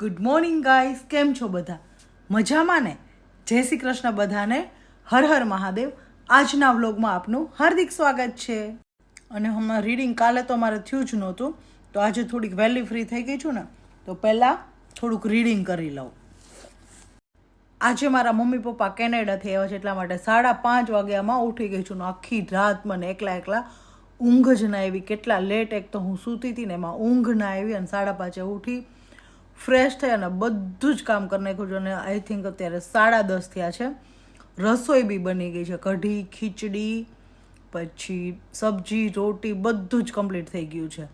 Good morning guys કેમ છો બધા? મજામાં ને? જય શ્રી કૃષ્ણ બધાને. હર હર મહાદેવ. આજના વ્લોગમાં આપનું હાર્દિક સ્વાગત છે. અને હમણાં રીડિંગ કાલે તો મારે થયું જ નહોતું. તો આજે થોડીક વહેલી ફ્રી થઈ ગઈ છું ને, તો પહેલાં થોડુંક રીડિંગ કરી લઉં. આજે મારા મમ્મી પપ્પા કેનેડાથી આવ્યા છે, એટલા માટે સાડા પાંચ વાગ્યામાં ઉઠી ગઈ છું ને, આખી રાત મને એકલા એકલા ઊંઘ જ ના આવી. કેટલા લેટ એક તો હું સૂતી હતી ને, એમાં ઊંઘ ના આવી અને સાડા પાંચે ઉઠી ફ્રેશ થઈ અને બધું જ કામ કરી નાખ્યું છે અને આઈ થિંક અત્યારે સાડા દસ થયા છે. રસોઈ બી બની ગઈ છે. કઢી, ખીચડી, પછી સબ્જી, રોટી બધું જ કમ્પ્લીટ થઈ ગયું છે.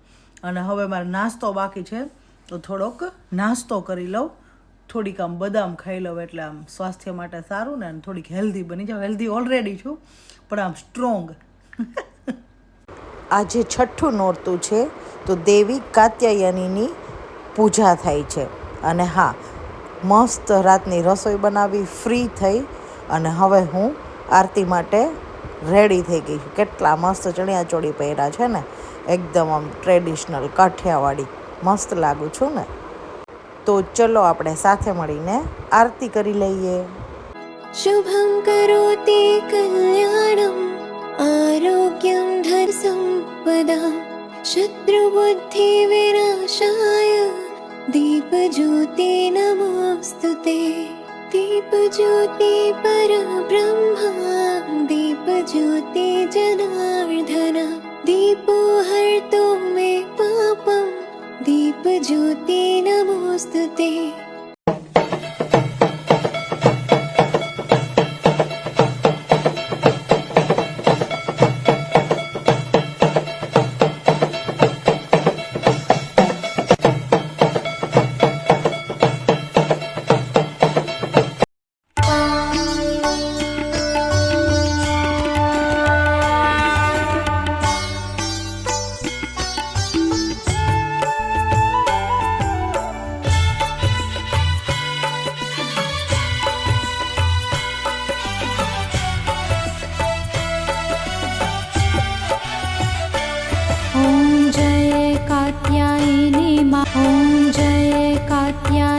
અને હવે મારે નાસ્તો બાકી છે. તો થોડોક નાસ્તો કરી લઉં. થોડીક આમ બદામ ખાઈ લઉં એટલે આમ સ્વાસ્થ્ય માટે સારું ને અને થોડીક હેલ્ધી બની જાઉં. હેલ્ધી ઓલરેડી છું, પણ આમ સ્ટ્રોંગ આજે છઠ્ઠું નોરતું છે. તો દેવી કાત્યાયનીની પૂજા થાય છે. અને હા, મસ્ત રાતની રસોઈ બનાવી, ફ્રી થઈ. અને હવે હું આરતી માટે રેડી થઈ ગઈ છું. કેટલા મસ્ત ચણિયા ચોળી પહેર્યા છે ને. એકદમ આમ ટ્રેડિશનલ કાઠિયાવાડી. મસ્ત લાગુ છું ને. તો ચલો આપણે સાથે મળીને આરતી કરી લઈએ. શુભમ કરોતિ કલ્યાણમ, આરોગ્યમ ધર સંપદા શત્રુબુદ્ધિ વિનાશાય. दीपज्योति नमोऽस्तु ते। दीपज्योति परब्रह्मा। दीपज्योति जनार्दन। दीपो हर्तु मे पापं दीपज्योति नमोऽस्तु ते 야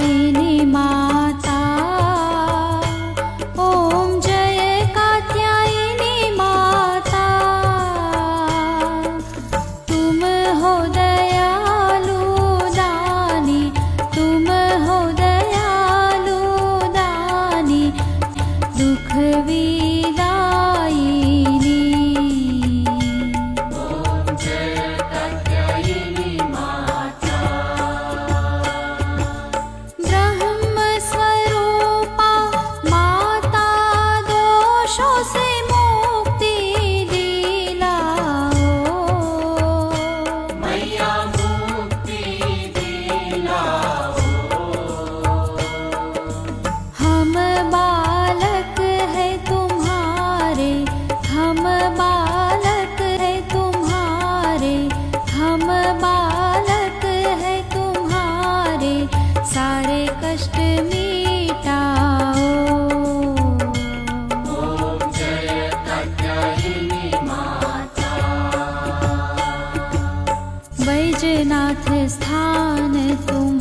बैजनाथ स्थान तुम्हारा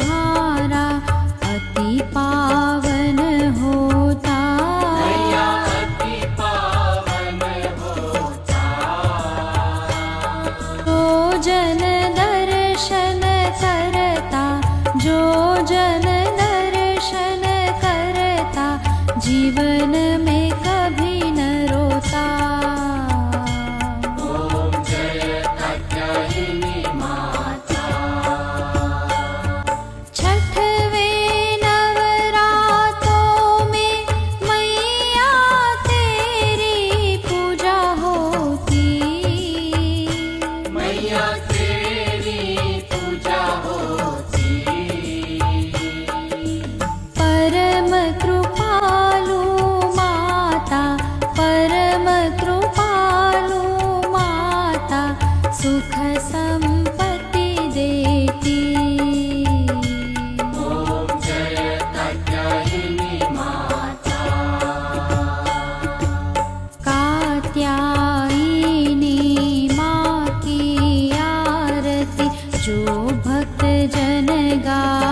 जो भक्त जन गावे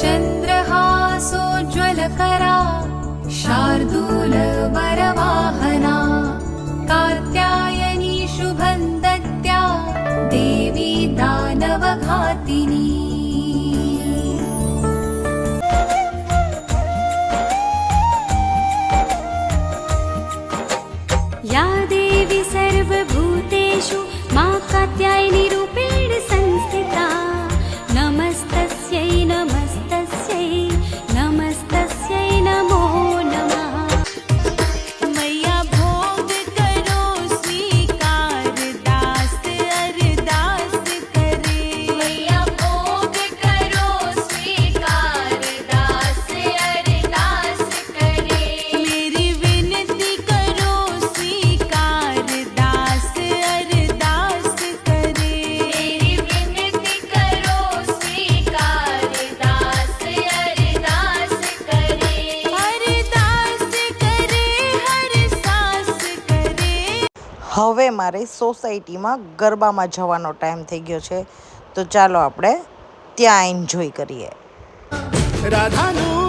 चन्द्रहासोज्ज्वलकरा शार्दूल મારે સોસાયટીમાં ગરબામાં જવાનો ટાઈમ થઈ ગયો છે. તો ચાલો આપણે ત્યાં એન્જોય કરીએ. રાધાનું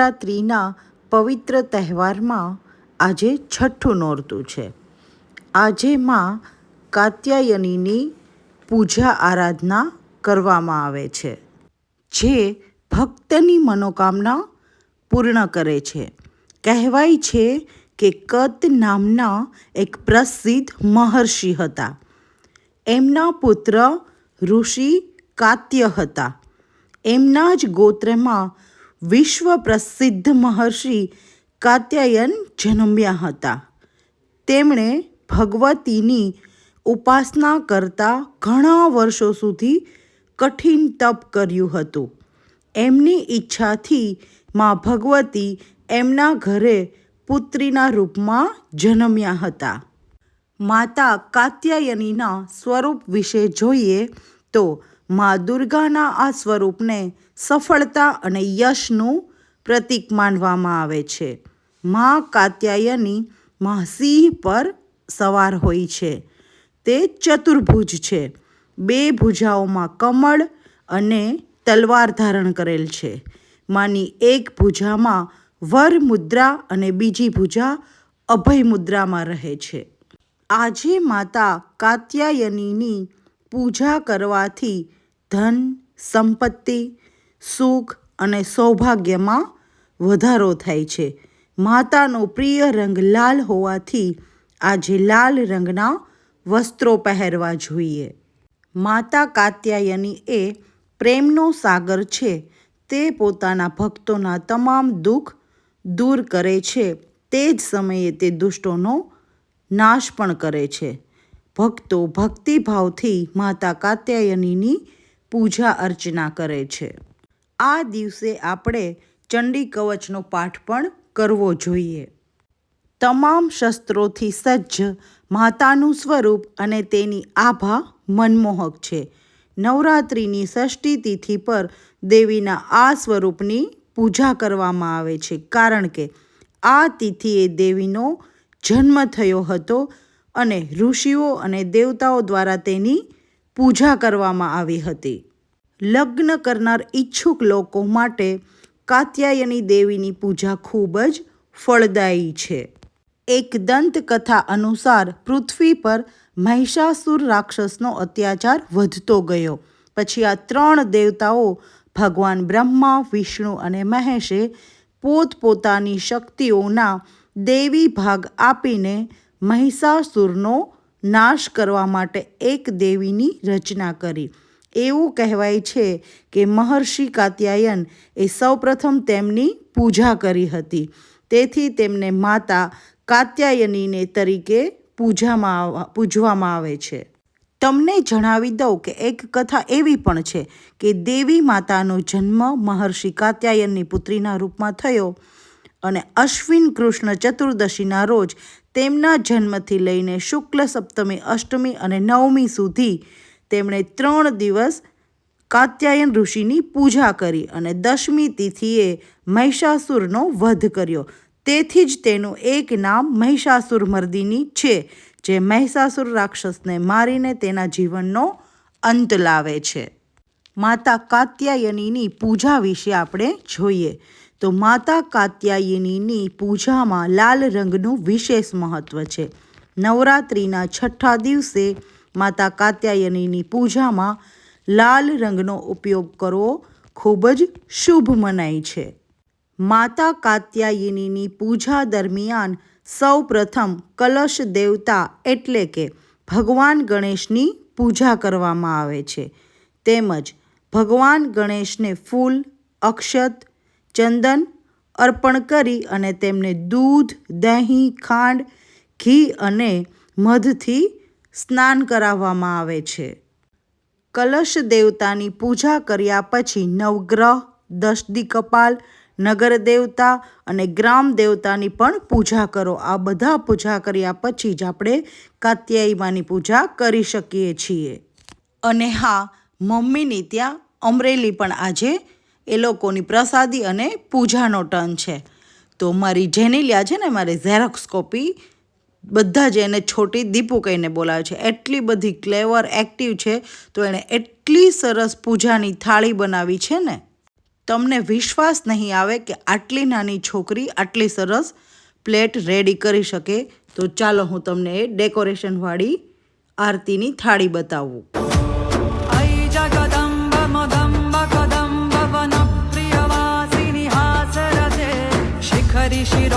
નવરાત્રિના પવિત્ર તહેવારમાં આજે છઠ્ઠું નોરતું છે. આજે માં કાત્યાયનીની પૂજા આરાધના કરવામાં આવે છે, જે ભક્તની મનોકામના પૂર્ણ કરે છે. કહેવાય છે કે કત નામના એક પ્રસિદ્ધ મહર્ષિ હતા. એમના પુત્ર ઋષિ કાત્ય હતા. એમના જ ગોત્રમાં વિશ્વ પ્રસિદ્ધ મહર્ષિ કાત્યાયન જન્મ્યા હતા. તેમણે ભગવતીની ઉપાસના કરતા ઘણા વર્ષો સુધી કઠિન તપ કર્યું હતું. એમની ઈચ્છાથી મા ભગવતી એમના ઘરે પુત્રીના રૂપમાં જન્મ્યા હતા. માતા કાત્યાયનીના સ્વરૂપ વિશે જોઈએ તો મા દુર્ગાના આ સ્વરૂપને સફળતા અને યશનું પ્રતીક માનવામાં આવે છે. મા કાત્યાયની મા સિંહ પર સવાર હોય છે. તે ચતુર્ભુજ છે. બે ભુજાઓમાં કમળ અને તલવાર ધારણ કરેલ છે. માની એક ભુજામાં વર મુદ્રા અને બીજી ભુજા અભય મુદ્રામાં રહે છે. આજે માતા કાત્યાયનીની પૂજા કરવાથી ધન, સંપત્તિ, સુખ અને સૌભાગ્યમાં વધારો થાય છે. માતાનો પ્રિય રંગ લાલ હોવાથી આજે લાલ રંગના વસ્ત્રો પહેરવા જોઈએ. માતા કાત્યાયની એ પ્રેમનો સાગર છે. તે પોતાના ભક્તોના તમામ દુઃખ દૂર કરે છે. તે જ સમયે તે દુષ્ટોનો નાશ પણ કરે છે. ભક્તો ભક્તિભાવથી માતા કાત્યાયનીની પૂજા અર્ચના કરે છે. આ દિવસે આપણે ચંડી કવચનો પાઠ પણ કરવો જોઈએ. તમામ શસ્ત્રોથી સજ્જ, માતાનું સ્વરૂપ અને તેની આભા મનમોહક છે. નવરાત્રિની ષષ્ઠી તિથિ પર દેવીના આ સ્વરૂપની પૂજા કરવામાં આવે છે, કારણ કે આ તિથિએ દેવીનો જન્મ થયો હતો અને ઋષિઓ અને દેવતાઓ દ્વારા તેની પૂજા કરવામાં આવી હતી. લગ્ન કરનાર ઈચ્છુક લોકો માટે કાત્યાયની દેવીની પૂજા ખૂબ જ ફળદાયી છે. એક દંતકથા અનુસાર પૃથ્વી પર મહિષાસુર રાક્ષસનો અત્યાચાર વધતો ગયો. પછી આ ત્રણ દેવતાઓ ભગવાન બ્રહ્મા, વિષ્ણુ અને મહેશે પોતપોતાની શક્તિઓના દેવી ભાગ આપીને મહિષાસુરનો નાશ કરવા માટે એક દેવીની રચના કરી. એવું કહેવાય છે કે મહર્ષિ કાત્યાયન એ સૌપ્રથમ તેમની પૂજા કરી હતી. તેથી તેમને માતા કાત્યાયનીને તરીકે પૂજામાં પૂજવામાં આવે છે. તમને જણાવી દઉં કે એક કથા એવી પણ છે કે દેવી માતાનો જન્મ મહર્ષિ કાત્યાયનની પુત્રીના રૂપમાં થયો અને અશ્વિન કૃષ્ણ ચતુર્દશીના રોજ તેમના જન્મથી લઈને શુક્લ સપ્તમી, અષ્ટમી અને નવમી સુધી તેમણે ત્રણ દિવસ કાત્યાયન ઋષિની પૂજા કરી અને દશમી તિથિએ મહિષાસુરનો વધ કર્યો. તેથી જ તેનું એક નામ મહિષાસુર મર્દિની છે, જે મહિષાસુર રાક્ષસને મારીને તેના જીવનનો અંત લાવે છે. માતા કાત્યાયનીની પૂજા વિશે આપણે જોઈએ. તો માતા કાત્યાયનીની પૂજામાં લાલ રંગનું વિશેષ મહત્ત્વ છે. નવરાત્રિના છઠ્ઠા દિવસે માતા કાત્યાયનીની પૂજામાં લાલ રંગનો ઉપયોગ કરવો ખૂબ જ શુભ મનાય છે. માતા કાત્યાયનીની પૂજા દરમિયાન સૌ પ્રથમ કલશ દેવતા એટલે કે ભગવાન ગણેશની પૂજા કરવામાં આવે છે. તેમજ ભગવાન ગણેશને ફૂલ, અક્ષત ચંદન અર્પણ કરી અને તેમને દૂધ, દહીં, ખાંડ, ઘી અને મધથી સ્નાન કરાવવામાં આવે છે. કલશ દેવતાની પૂજા કર્યા પછી નવગ્રહ, દશદી કપાલ, નગર દેવતા અને ગ્રામ દેવતાની પણ પૂજા કરો. આ બધા પૂજા કર્યા પછી જ આપણે કાત્યાયી માની પૂજા કરી શકીએ છીએ. અને હા, મમ્મીની ત્યાં અમરેલી પણ આજે એ લોકોની પ્રસાદી અને પૂજાનો ટર્ન છે. તો મારી જેનેલિયા છે ને, મારી ઝેરોક્સ કોપી બધા જ એને છોટી દીપુ કહીને બોલાવે છે. એટલી બધી ક્લેવર એક્ટિવ છે. તો એણે એટલી સરસ પૂજાની થાળી બનાવી છે ને, તમને વિશ્વાસ નહીં આવે કે આટલી નાની છોકરી આટલી સરસ પ્લેટ રેડી કરી શકે. તો ચાલો હું તમને એ ડેકોરેશનવાળી આરતીની થાળી બતાવું. she'd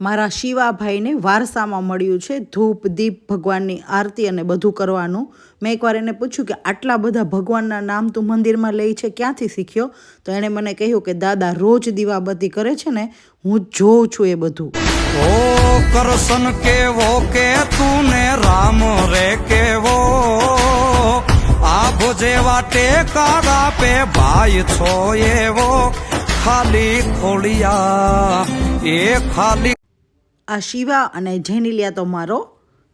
મારા શિવાભાઈને વારસામાં મળ્યું છે. ધૂપ, દીપ, ભગવાનની આરતી અને બધું કરવાનું. મેં એકવાર એને પૂછ્યું કે, આટલા બધા ભગવાનના નામ તું મંદિરમાં લઈ છે, ક્યાંથી શીખ્યો? તો એણે મને કહ્યું કે, દાદા રોજ દીવાબત્તી કરે છે ને, હું જોઉં છું એ બધું. ઓ કરશન કેવો કે તુને રામ રે કેવો? આ ભોજે વાટે કાગા પે ભાઈ છો એવો? ખાલી ખોડિયા એ ખાલી આ શિવા અને જેનિલિયા તો મારો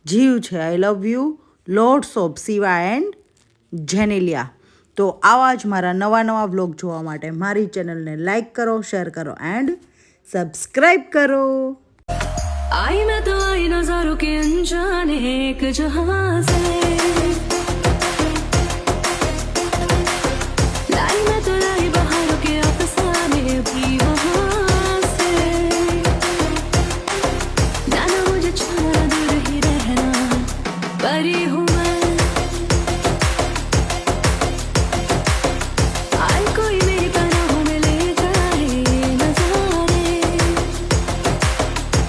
જીવ છે I love you lords of Shiva and Genelia તો આવા જ મારા નવા નવા વ્લોગ જોવા માટે મારી ચેનલને લાઈક કરો શેર કરો એન્ડ સબસ્ક્રાઈબ કરો आई मैं तो आई नजारों के अनजाने एक जहां से